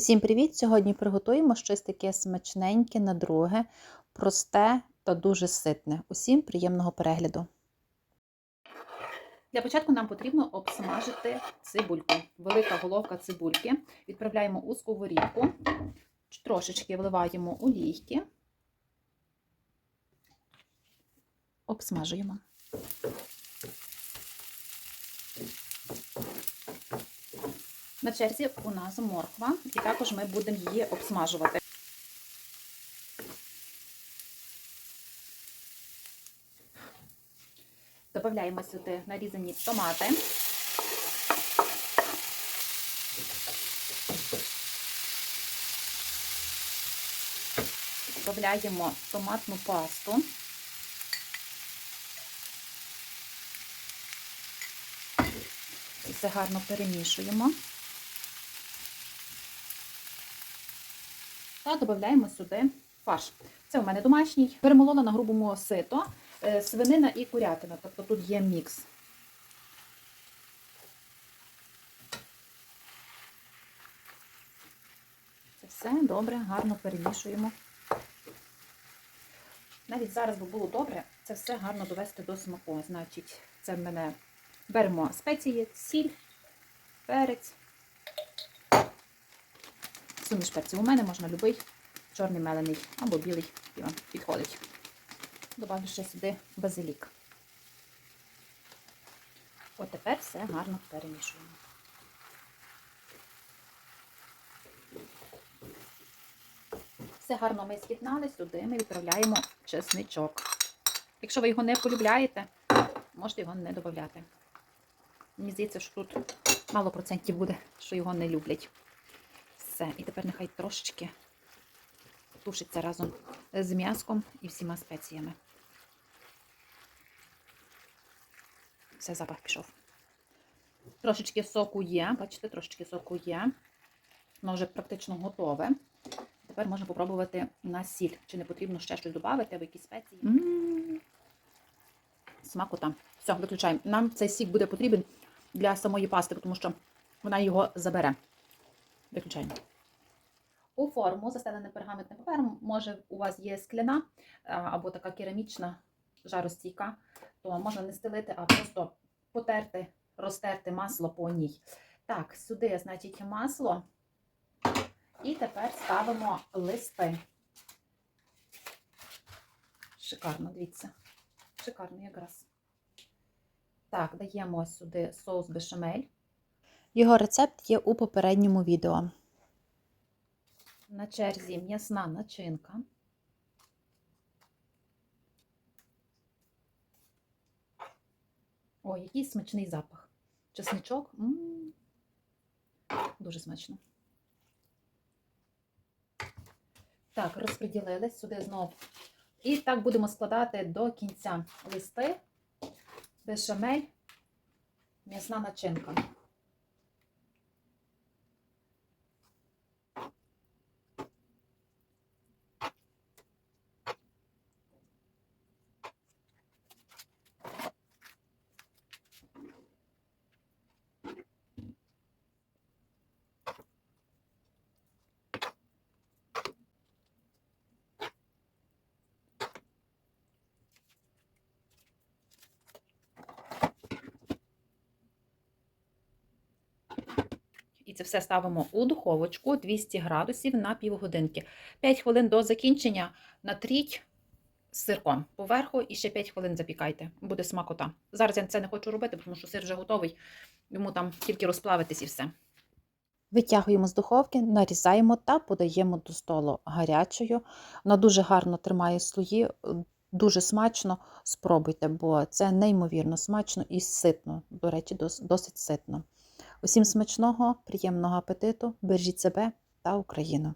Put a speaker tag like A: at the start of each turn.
A: Усім привіт! Сьогодні приготуємо щось таке смачненьке на друге, просте та дуже ситне. Усім приємного перегляду. Для початку нам потрібно обсмажити цибульку. Велика головка цибульки. Відправляємо у сковорідку, трошечки вливаємо олійки, обсмажуємо. На черзі у нас морква, і також ми будемо її обсмажувати. Додаємо сюди нарізані томати. Додаємо томатну пасту. І все гарно перемішуємо. Та додаємо сюди фарш. Це у мене домашній. Перемолола на грубому сито, свинина і курятина. Тобто тут є мікс. Це все добре, гарно перемішуємо. Навіть зараз би було добре це все гарно довести до смаку. Значить, це в мене беремо спеції, сіль, перець. Суміш перців у мене можна любий, чорний мелений або білий і вам підходить. Добавлю ще сюди базилік. От тепер все гарно перемішуємо. Все гарно ми з'єднали, сюди ми відправляємо чесничок. Якщо ви його не полюбляєте, можете його не додати. Мені здається, що тут мало процентів буде, що його не люблять. Все. І тепер нехай трошечки тушиться разом з м'яском і всіма спеціями. Все, запах пішов. Трошечки соку є, бачите, трошечки соку є. Воно вже практично готове. Тепер можна попробувати на сіль. Чи не потрібно ще щось додати, або якісь спеції. М -м -м. Смакота. Все, виключаємо. Нам цей сік буде потрібен для самої пасти, тому що вона його забере. Виключаємо. У форму застелений пергаментним папером, може у вас є скляна або така керамічна жаростійка, то можна не стелити, а просто потерти, розтерти масло по ній. Так, сюди, значить, масло. І тепер ставимо листи. Шикарно, дивіться. Шикарно якраз. Так, даємо сюди соус бешамель. Його рецепт є у попередньому відео. На черзі м'ясна начинка. О, який смачний запах. Чесничок. М -м -м. Дуже смачно. Так, розподілили сюди знову. І так будемо складати до кінця листи, бешамель, м'ясна начинка. І це все ставимо у духовочку 200 градусів на півгодинки. 5 хвилин до закінчення натріть з сирком поверху і ще 5 хвилин запікайте. Буде смакота. Зараз я це не хочу робити, тому що сир вже готовий, йому там тільки розплавитись і все. Витягуємо з духовки, нарізаємо та подаємо до столу гарячою. Вона дуже гарно тримає слої, дуже смачно. Спробуйте, бо це неймовірно смачно і ситно. До речі, досить ситно. Усім смачного, приємного апетиту, бережіть себе та Україну!